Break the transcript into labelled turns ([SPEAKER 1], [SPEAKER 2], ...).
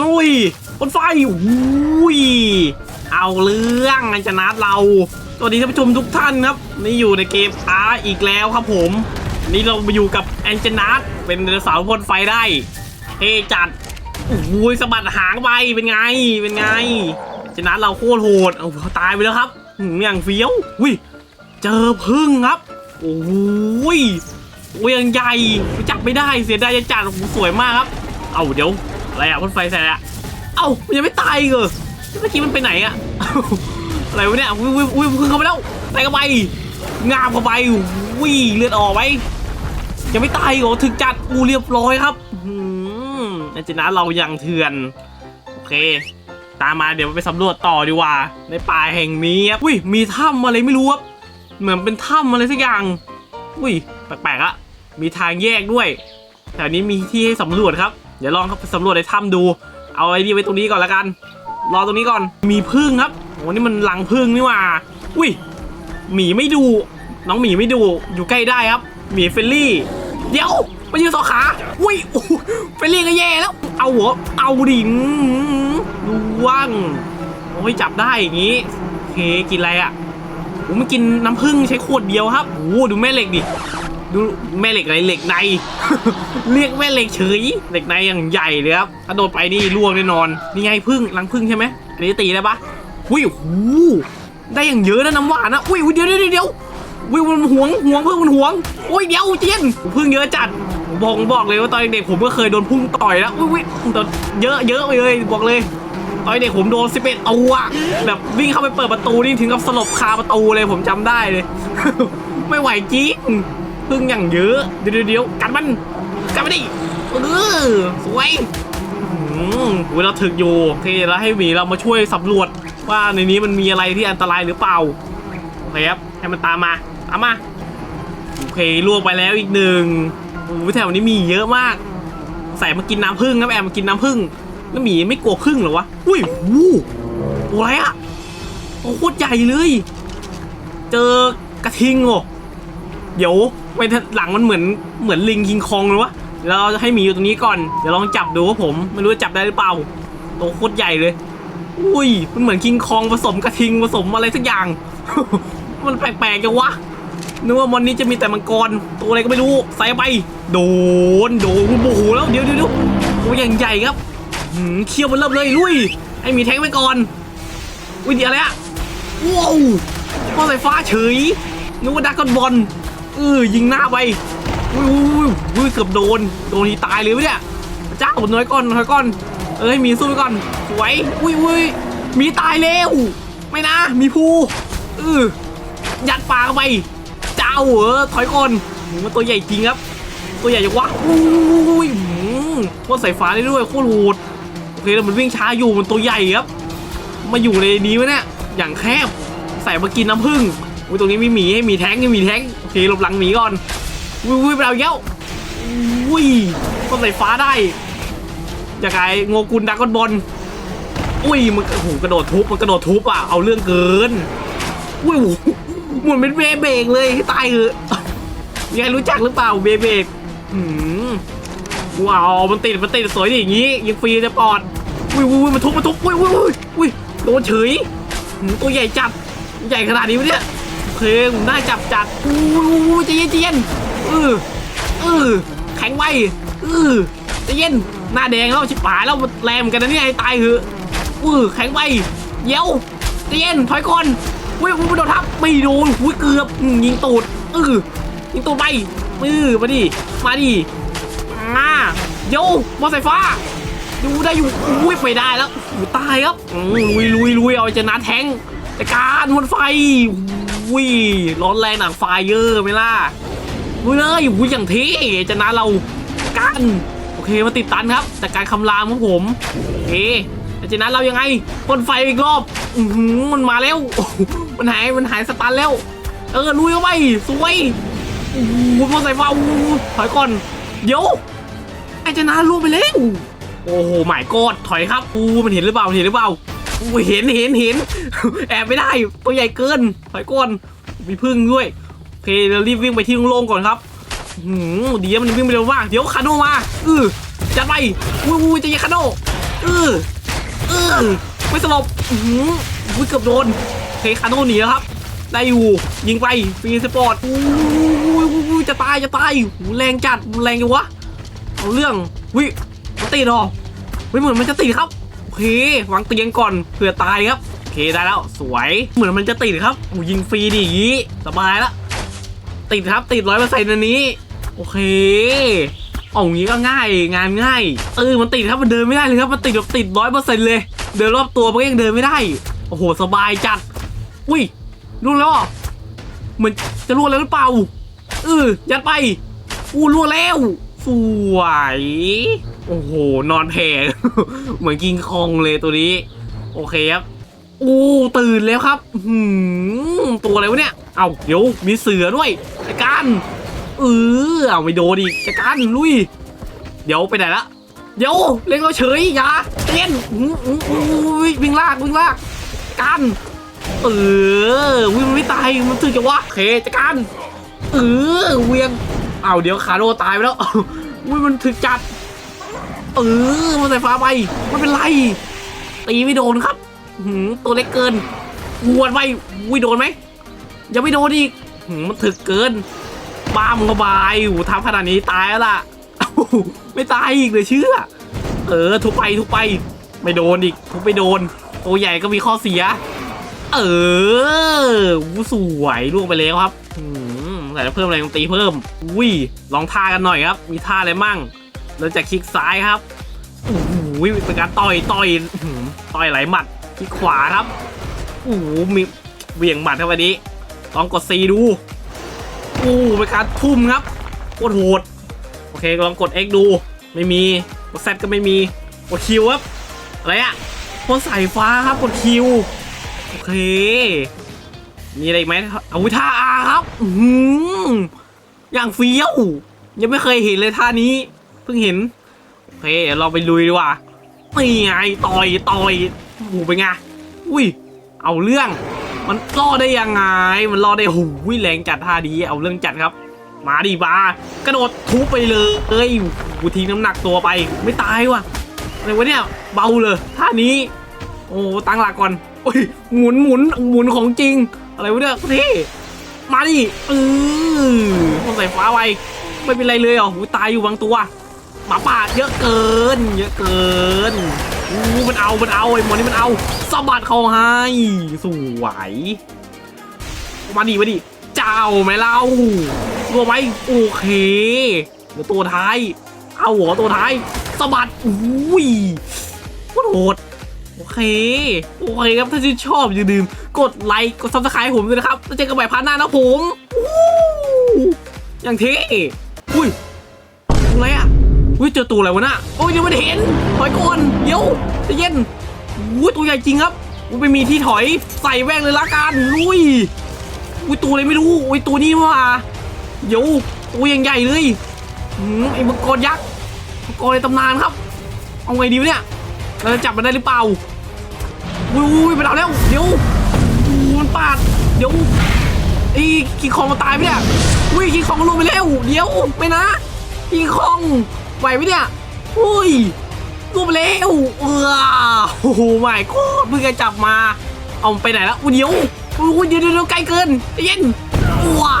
[SPEAKER 1] ลุยบนไฟอุ้ยเอาเรื่องอันจะนัดเรา สวัสดีท่านผู้ชมทุกท่านครับ นี่อยู่ในเกมอาร์อีกแล้วครับผม นี่เรามาอยู่กับแอนเจนัทเป็นไดสาร์พ่นไฟได้เท่จัดโอ้ยสะบัดหางไปเป็นไงเป็นไงแอนเจนัทเราโคตรโหดเอาตายไปแล้วครับหืมอย่างเฟี้ยวอุ้ยเจอพึ่งครับโอ้ยโอ้ยยังใหญ่จับไม่ได้เสียดายจะจัดสวยมากครับ เอาเดี๋ยว อะไรอะพ่นไฟใส่อะเอ้ามันยังไม่ตายอีกเหรอเมื่อกี้มันไปไหนอะอะไรวะเนี่ยอุ้ยอุ้ยอุ้ยพึ่งเข้าไปแล้วใส่เข้าไปงามเข้าไปอุ้ยเลือดออกไว้ยังไม่ตายอีกเหรอถึงจัดอูเรียบร้อยครับอืมในจินะเรายังเถื่อนโอเค ตามมาเดี๋ยวไปสำรวจต่อดีกว่า ในป่าแห่งนี้ครับอุ้ยมีถ้ำอะไรไม่รู้ครับเหมือนเป็นถ้ำอะไรสักอย่างอุ้ยแปลกๆอะมีทางแยกด้วยแถวนี้มีที่ให้สำรวจครับ เดี๋ยวลองครับสำรวจในถ้ำดู เอาไอ้นี่ไว้ตรงนี้ก่อนละกัน รอตรงนี้ก่อน มีพึ่งครับโอ้นี่มันรังพึ่งนี่ว่า อุ้ย หมีไม่ดู น้องหมีไม่ดู อยู่ใกล้ได้ครับ หมีเฟลลี่ เดี๋ยวมายืนสองขา อุ้ยโอ้เฟลลี่ก็แย่แล้ว เอาหัว เอาดิงดูว่างโอ้ยจับได้อย่างงี้โอเคกินอะไรอะโอ้มันกินน้ำผึ้งใช้ขวดเดียวครับโอ้ดูแม่เหล็กดิ ดูแม่เหล็กไรเหล็กใน เรียกแม่เหล็กเฉยเหล็กในอย่างใหญ่เลยครับถ้าโดนไปนี่ล่วงแน่นอนนี่ไงพึ่งรังพึ่งใช่ไหมอันนี้ตีได้ปะอุ้ยโอ้โหได้อย่างเยอะนะน้ำหวานนะอุ้ยอุ๊ยเดี๋ยวเดี๋ยวเดี๋ยวอุ้ยมันหวงหวงพึ่งมันหวงอุ้ยเดี๋ยวเจียนพึ่งเยอะจัดบอกบอกเลยว่าตอนเด็กผมก็เคยโดนพึ่งต่อยแล้วอุ้ยอุ้ยตอนเยอะเยอะไปเลยบอกเลยตอนเด็กผมโดน11ตัวแบบวิ่งเข้าไปเปิดประตูนี่ถึงกับสลบคาประตูเลยผมจำได้เลย ไม่ไหวจริง พึ่งอย่างเยอะ เดี๋ยวเดี๋ยวกัดมันกัดมันดิเออสวยอืมเวลาถึกอยู่โอเคแล้วให้หมีเรามาช่วยสำรวจว่าในนี้มันมีอะไรที่อันตรายหรือเปล่าโอเคครับให้มันตามมาตามมาโอเคลวกไปแล้วอีกหนึ่งโอ้แถวนี้มีเยอะมาก ใส่มากินน้ำผึ้งครับแอบมากินน้ำผึ้งแล้วหมีไม่กลัวผึ้งหรอวะอุ้ยหูตัวอะไรอะโอ้โคตรใหญ่เลย เจอกระทิงโอ้ เดี๋ยวไปหลังมันเหมือนเหมือนลิงคิงคองเลยวะเดี๋ยวเราจะให้หมีอยู่ตรงนี้ก่อน เดี๋ยวลองจับดูว่าผมไม่รู้จะจับได้หรือเปล่าตัวโคตรใหญ่เลย อุ้ย มันเหมือนคิงคองผสมกระทิงผสมอะไรสักอย่าง มันแปลกๆจังวะนึกว่าวันนี้จะมีแต่มังกรตัวอะไรก็ไม่รู้ใส่ไป โดนโดนโอ้โหแล้วเดี๋ยวเดี๋ยวเดี๋ยวตัวอย่างใหญ่ครับหืมเคี้ยวมันเริ่มเลยลุยให้มีแทงไปก่อนอุ้ยเดี๋ยวอะไรอะว้าวพ่อไฟฟ้าเฉยนึกว่าดักกอนบอล เออยิงหน้าไปอุ้ยอุ้ยอุ้ยเกือบโดน โดนทีตายเลยวะเนี่ยพระเจ้าผมน้อยก่อนน้อยก่อน เออให้มีสู้ไปก่อน สวย อุ้ยอุ้ยมีตายแล้วไม่นะ มีภูเออยัดปากเข้าไป เจ้าเหรอถอยก่อนโหมันตัวใหญ่จริงครับ ตัวใหญ่จังวะอุ้ยหืมโคตรสายฟ้าได้ด้วยโคตรโหดโอเคแล้วมันวิ่งช้าอยู่มันตัวใหญ่ครับ มาอยู่ในนี้วะเนี่ย อย่างแคบ ใส่มากินน้ำผึ้ง อุ้ยตรงนี้มีหมีให้หมีแท้งให้หมีแท้งโอเคหลบหลังหมีก่อนอุ้ยอุ้ยไปเอาเย้าอุ้ยโคตรสายฟ้าได้จากไงโงกุลดักกอนบอลอุ้ยมันโอ้โหกระโดดทุบมันกระโดดทุบอะเอาเรื่องเกินอุ้ยโอ้โหหมือนเป็นเบเบกเลยให้ตายเหอะยังไงรู้จักหรือเปล่าเบเบกหืมว้าวมันติดมันติดสวยดิอย่างงี้ยังฟรีจะปอดอุ้ยอุ้ยมันทุบมันทุบอุ้ยอุ้ยอุ้ยโดนเฉยหืมตัวใหญ่จัดใหญ่ขนาดนี้เนี่ย เคผมน่าจับจัดอุ้ใจเย็นใจเย็นเออเออแข็งไว้เออใจเย็นหน้าแดงแล้วชิบหายแล้วแรงกันนะเนี่ยให้ตายเหอะอือแข็งไปเดี๋ยวใจเย็นถอยก่อนอุ้ยอุ้ยโดนทับไม่โดนอุ้ยเกือบยิงตูดอือยิงตูดไปอือมาดิมาดิมาโยบอลสายฟ้าดูได้อยู่อุ้ยไปได้แล้วอู้ตายครับอืมลุยลุยลุยเอาชนะแทงแต่การบนไฟ อุ้ยร้อนแรงหนังไฟเยอะไหมล่ะอุ้ยเลยอุ้ยอย่างเท่ชนะเรากันโอเคมาติดตันครับแต่การคำรามของผมโอเคแต่จากนั้นเรายังไงพ่นไฟอีกรอบอืมันมาแล้ว มันหายมันหายสตันแล้ว เออลุยเข้าไปสวยโอ้โหพ่นไฟฟ้าถอยก่อนเดี๋ยวไอ้เจนาล่วงไปแล้วโอ้โหหมายกอดถอยครับอู้มันเห็นหรือเปล่าเห็นหรือเปล่า อู้เห็นเห็นเห็นแอบไม่ได้ตัวใหญ่เกินถอยก่อนมีพึ่งด้วยโอเคเรารีบวิ่งไปที่โล่งๆก่อนครับอืมดีนะมันวิ่งไปเร็วมากเดี๋ยวคาโนมาอือจัดไปอุ้ยอุ้ยจะยิงคาโนอเออเออไม่สลบอื้อหืออุ้ยเกือบโดนเทคาโนหนีแล้วครับได้อยู่ยิงไปฟรีสปอร์ตอู้ยจะตายจะตายหูแรงจัดแรงจังวะเอาเรื่องวิมันติดหรอไม่เหมือนมันจะติดครับ เควางเตียงก่อนเผื่อตายครับโอเคได้แล้วสวยเหมือนมันจะติดครับอูยิงฟรีดิอย่างงี้สบายละติดครับติดร้อยเปอร์เซ็นต์อันนี้ โอเคเอาอย่างงี้ก็ง่ายงานง่ายเออมันติดครับมันเดินไม่ได้เลยครับมันติดแบบติดร้อยเปอร์เซ็นต์เลย เดินรอบตัวมันก็ยังเดินไม่ได้โอ้โหสบายจัดอุ้ยล่วงแล้วเหรอเหมือนจะล่วงแล้วหรือเปล่าเออยัดไปอู้ล่วงแล้วสวย โอ้โห นอนแผ่ เหมือนกิงคองเลยตัวนี้ โอเคครับอู้ตื่นแล้วครับหือตัวอะไรวะเนี่ย เอาเดี๋ยวมีเสือด้วยจัดการเออเอาไม่โดนอีกจัดการลุย เดี๋ยวไปไหนละเดี๋ยวเล่นเราเฉยอย่าเต้นอื้ออื้ออื้อวิ่งลากวิ่งลากกันเออวิ่งไม่ตายมันถึงจะวะเคจัดการเออเวียงเอาเดี๋ยวคาโดตายไปแล้ววิ่งมันถึกจัด เออมันใส่ฟ้าไปไม่เป็นไร ตีไม่โดนครับหืมตัวเล็กเกินหวดไปวิโดนไหมยังไม่โดนอีกหืมมันถึกเกินบ้ามึงก็บายหูทำขนาดนี้ตายแล้วล่ะเอ้าไม่ตายอีกเลยเชื่อ เออทุบไปทุบไป ไม่โดนอีกทุบไปโดน ตัวใหญ่ก็มีข้อเสีย เออวูสวยล่วงไปแล้วครับอืมแต่จะเพิ่มอะไรต้องตีเพิ่มอุ้ยลองท่ากันหน่อยครับ มีท่าอะไรมั่ง เริ่มจากคลิกซ้ายครับโอ้โหเป็นการต่อยต่อยต่อยไหลายหมัดคลิกขวาครับโอ้โหมีเวียงหมัดครับวันนี้ลองกดซีดูโอ้เป็นการทุ่มครับโคตรโหดโอเคลองกด X ดูไม่มีกด Z ก็ไม่มีกดคิวครับอะไรอะพวกสายฟ้าครับกดคิวโอเค มีอะไรไหมเอาวิท่าอาครับ อือย่างเฟี้ยว ยังไม่เคยเห็นเลยท่านี้ เพิ่งเห็น โอเคเดี๋ยวเราไปลุยดีกว่านี่ไงต่อยต่อยโอ้โหเป็นไงอุ้ยเอาเรื่อง มันรอดได้ยังไง มันรอดได้โอ้ยแรงจัดท่าดีเอาเรื่องจัดครับ มาดิบากระโดดทุบไปเลยเอ้ยกูทิ้งน้ำหนักตัวไปไม่ตายว่ะอะไรวะเนี่ยเบาเลยท่านี้ โอ้ตั้งหลักก่อนโอ้ยหมุนหมุนหมุนของจริง อะไรวะเนี่ยนี่มาดิเออต้องใส่ฟ้าไว้ไม่เป็นไรเลยเหรอหูตายอยู่บางตัว หมาป่าเยอะเกิน เยอะเกินอู้มันเอา มันเอาไอ้หมอนี่มันเอาสะบัดเขาให้ สวย มาดิมาดิ เจ้าไหมเล่าตัวไหมโอเคเดี๋ยวตัวท้าย เอาหัวตัวท้ายสะบัดอุ้ยโคตรโหดโอเค โอเคครับถ้าชื่นชอบอย่าลืมกดไลค์ กดซับสไครต์ผมด้วยนะครับ แล้วเจอกันใหม่พาร์ทหน้านะผมอู้อย่างเท่อุ้ยอะไรอะ อุ้ยเจอตัวอะไรวะน่ะโอ้ยยังไม่ได้เห็นถอยก่อนเดี๋ยวจะเย็นอุ้ยตัวใหญ่จริงครับอุ้ยไม่มีที่ถอยใส่แว่งเลยละกันลุยอุ้ยตัวอะไรไม่รู้อุ้ยตัวนี้ว่าเดี๋ยวตัวยังใหญ่เลยอืมไอ้มังกรยักษ์มังกรในตำนานครับ เอาไงดีวะเนี่ยเราจะจับมันได้หรือเปล่าอุ้ยอุ้ยมันเอาแล้วเดี๋ยวมันปาดเดี๋ยวไอ้คิงคองมันตายไปเนี่ยอุ้ยคิงคองมันลงไปแล้วเดี๋ยวไม่นะคิงคอง ไหวไหมเนี่ยอุ้ยลงไปแล้วเออโอ้โหไม่โคตรเพิ่งจะจับมา เอาไปไหนแล้วอุ้ยเดี๋ยวอุ้ยเดี๋ยวเดี๋ยวเดียวใกลเกินเย็นว้า